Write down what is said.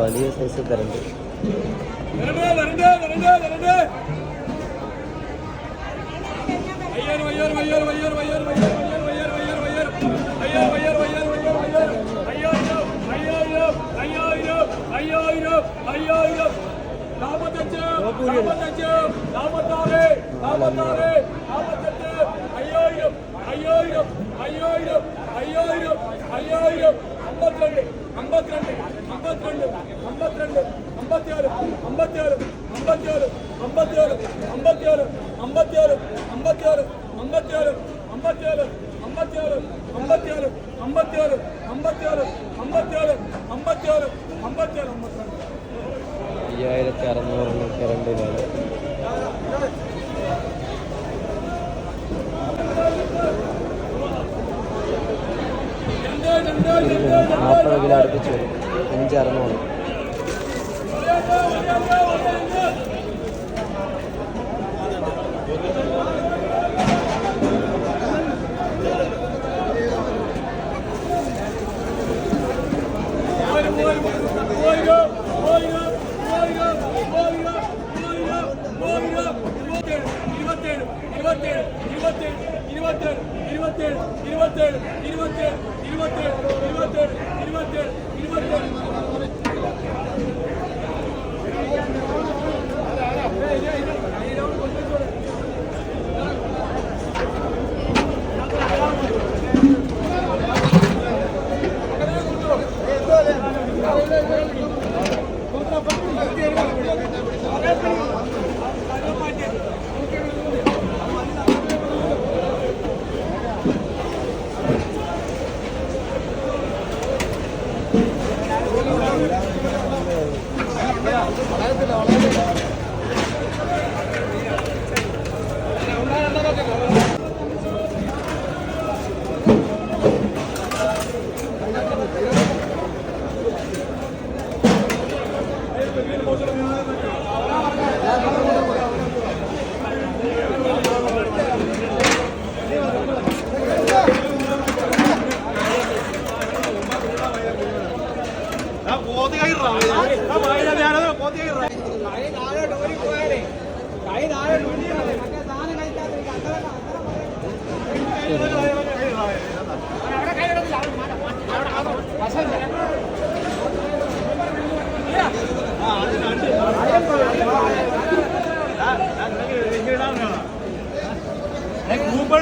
വലിയ സൈസ് തരണ്ട് ஐயாயிரம் ஐயாயிரம் ஐயாயிரம் ஐம்பத்தி ரெண்டு ஐம்பத்தி ரெண்டு ஐம்பத்தி ரெண்டு ஐம்பத்தி ரெண்டு അമ്പത്തിയാറ് അമ്പത്തിയാറ് അമ്പത്തിയാറ് അമ്പത്തിയാറ് അമ്പത്തിയാറ് അമ്പത്തിയാറ് അമ്പത്തിയാറ് അമ്പത്തിയാറ് അമ്പത്തിയാറ് അമ്പത്തിയാറ് അമ്പത്തിയാറ് അമ്പത്തിയാറ് അമ്പത്തിയാറ് അമ്പത്തിയാറ് അമ്പത്തിയാറ് അമ്പത്തിയാറ് അമ്പത്തിരണ്ട് അയ്യായിരത്തി അറുന്നൂറ് വില നാൽപ്പത് കിലോ അടുപ്പിച്ചു അഞ്ച് അറുന്നൂറ് இருபத்தேழு இருபத்தேழு இருபத்தேழு இருபத்தேழு இருபத்தேழு இருபத்தேழு இருபத்தேழு Gracias. ഗൂഗിൾ